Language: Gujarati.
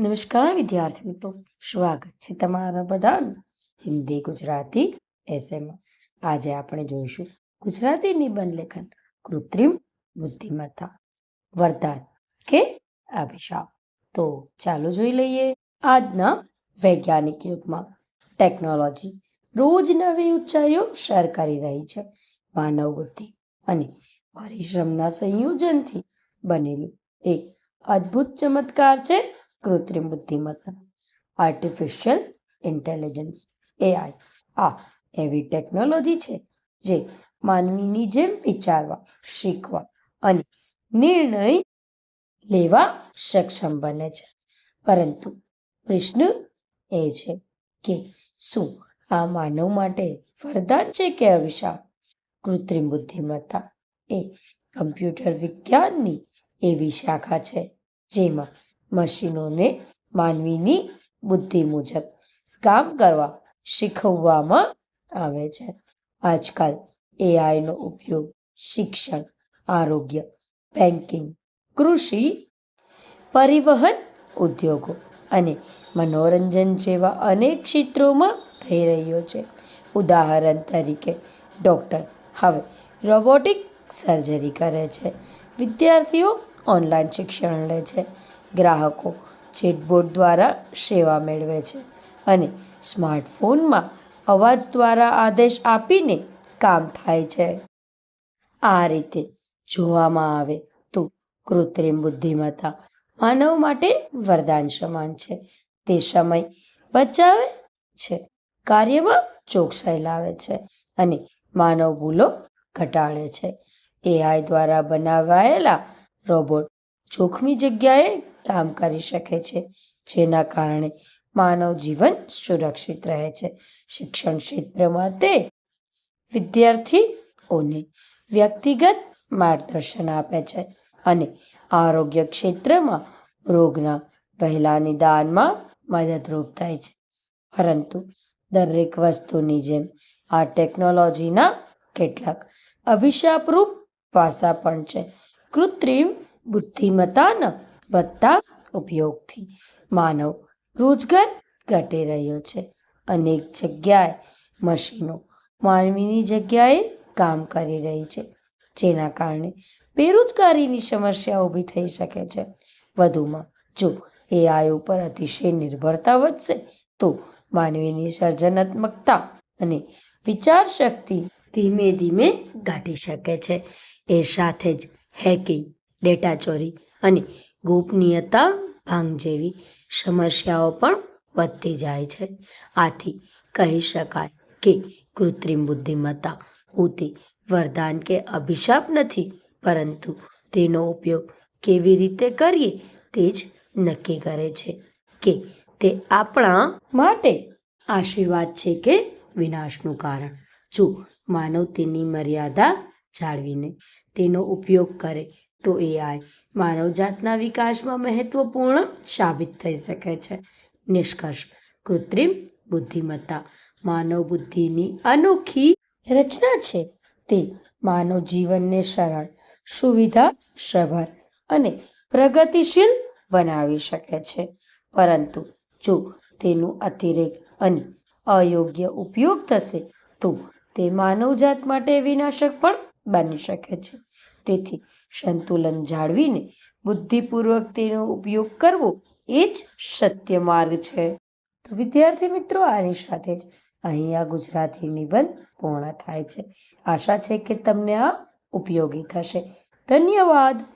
નમસ્કાર વિદ્યાર્થી મિત્રો, સ્વાગત છે તમારા બધાનું હિન્દી ગુજરાતી એસેમાં આજે આપણે જોઈશું ગુજરાતી નિબંધ લેખન, કૃત્રિમ બુદ્ધિમત્તા, વરદાન કે અભિશાપ. તો ચાલો જોઈ લઈએ આજના વૈજ્ઞાનિક યુગમાં. ટેકનોલોજી રોજ નવી ઊંચાઈઓ શેર કરી રહી છે. માનવ બુદ્ધિ અને પરિશ્રમના સંયોજનથી બનેલું એક અદ્ભુત ચમત્કાર છે કૃત્રિમ બુદ્ધિમત્તા આર્ટિફિશિયલ ઇન્ટેલિજન્સ એઆઈ આ એવી ટેકનોલોજી છે જે માનવીની જેમ વિચારવા, શીખવા અને નિર્ણય લેવા સક્ષમ બને છે. પરંતુ પ્રશ્ન એ છે કે શું આ માનવ માટે વરદાન છે કે અભિશાપ કૃત્રિમ બુદ્ધિમત્તા એ કમ્પ્યુટર વિજ્ઞાનની એવી શાખા છે જેમાં મશીનોને માનવીની બુદ્ધિ મુજબ કામ કરવા શીખવવામાં આવે છે. આજકાલ એઆઈનો ઉપયોગ શિક્ષણ, આરોગ્ય બેન્કિંગ કૃષિ, પરિવહન, ઉદ્યોગો અને મનોરંજન જેવા અનેક ક્ષેત્રોમાં થઈ રહ્યો છે. ઉદાહરણ તરીકે ડૉક્ટર હવે રોબોટિક સર્જરી કરે છે. વિદ્યાર્થીઓ ઓનલાઈન શિક્ષણ લે છે. ગ્રાહકો ચેટબોટ દ્વારા સેવા મેળવે છે અને સ્માર્ટફોનમાં અવાજ દ્વારા આદેશ આપીને કામ થાય છે. આ રીતે જોવામાં આવે તો કૃત્રિમ બુદ્ધિમત્તા માનવ માટે વરદાન સમાન છે. તે સમય બચાવે છે, કાર્યમાં ચોકસાઈ લાવે છે અને માનવ ભૂલો ઘટાડે છે. એઆઈ દ્વારા બનાવાયેલા રોબોટ જોખમી જગ્યાએ કામ કરી શકે છે, જેના કારણે માનવ જીવન સુરક્ષિત રહે છે. શિક્ષણ ક્ષેત્રમાં તે વિદ્યાર્થીઓને વ્યક્તિગત માર્ગદર્શન આપે છે અને આરોગ્ય ક્ષેત્રમાં રોગના પહેલા નિદાનમાં મદદરૂપ થાય છે. પરંતુ દરેક વસ્તુની જેમ આ ટેકનોલોજીના કેટલાક અભિશાપરૂપ પાસા પણ છે. કૃત્રિમ બુદ્ધિમત્તાના વધતા ઉપયોગથી માનવ રોજગાર ઘટી રહ્યો છે. અનેક જગ્યાએ મશીનો માનવીની જગ્યાએ કામ કરી રહી છે, જેના કારણે બેરોજગારીની સમસ્યા ઊભી થઈ શકે છે. વધુમાં, જો એઆઈ ઉપર અતિશય નિર્ભરતા વધશે, તો માનવીની સર્જનાત્મકતા અને વિચાર શક્તિ ધીમે ધીમે ઘટી શકે છે. એ સાથે જ હેકિંગ ડેટા ચોરી અને ગોપનીયતા ભંગ જેવી સમસ્યાઓ પણ વધતી જાય છે. આથી કહી શકાય કે કૃત્રિમ બુદ્ધિમત્તા પોતે વરદાન કે અભિશાપ નથી, પરંતુ તેનો ઉપયોગ કેવી રીતે કરીએ તે જ નક્કી કરે છે કે તે આપણા માટે આશીર્વાદ છે કે વિનાશનું કારણ. જો માનવ તેની મર્યાદા જાળવીને તેનો ઉપયોગ કરે તો એઆઈ માનવજાતના વિકાસમાં મહત્વપૂર્ણ સાબિત થઈ શકે છે. નિષ્કર્ષ, કૃત્રિમ બુદ્ધિમત્તા માનવ બુદ્ધિની અનોખી રચના છે. તે માનવ જીવનને સરળ સુવિધા સભર અને પ્રગતિશીલ બનાવી શકે છે. પરંતુ જો તેનું અતિરેક અને અયોગ્ય ઉપયોગ થશે, તો તે માનવજાત માટે વિનાશક પણ બની શકે છે. તેથી સંતુલન જાળવીને બુદ્ધિપૂર્વક તેનો ઉપયોગ કરવો એ જ સત્ય માર્ગ છે. તો વિદ્યાર્થી મિત્રો, આની સાથે જ અહીંયા ગુજરાતી નિબંધ પૂર્ણ થાય છે. આશા છે કે તમને આ ઉપયોગી થશે. ધન્યવાદ.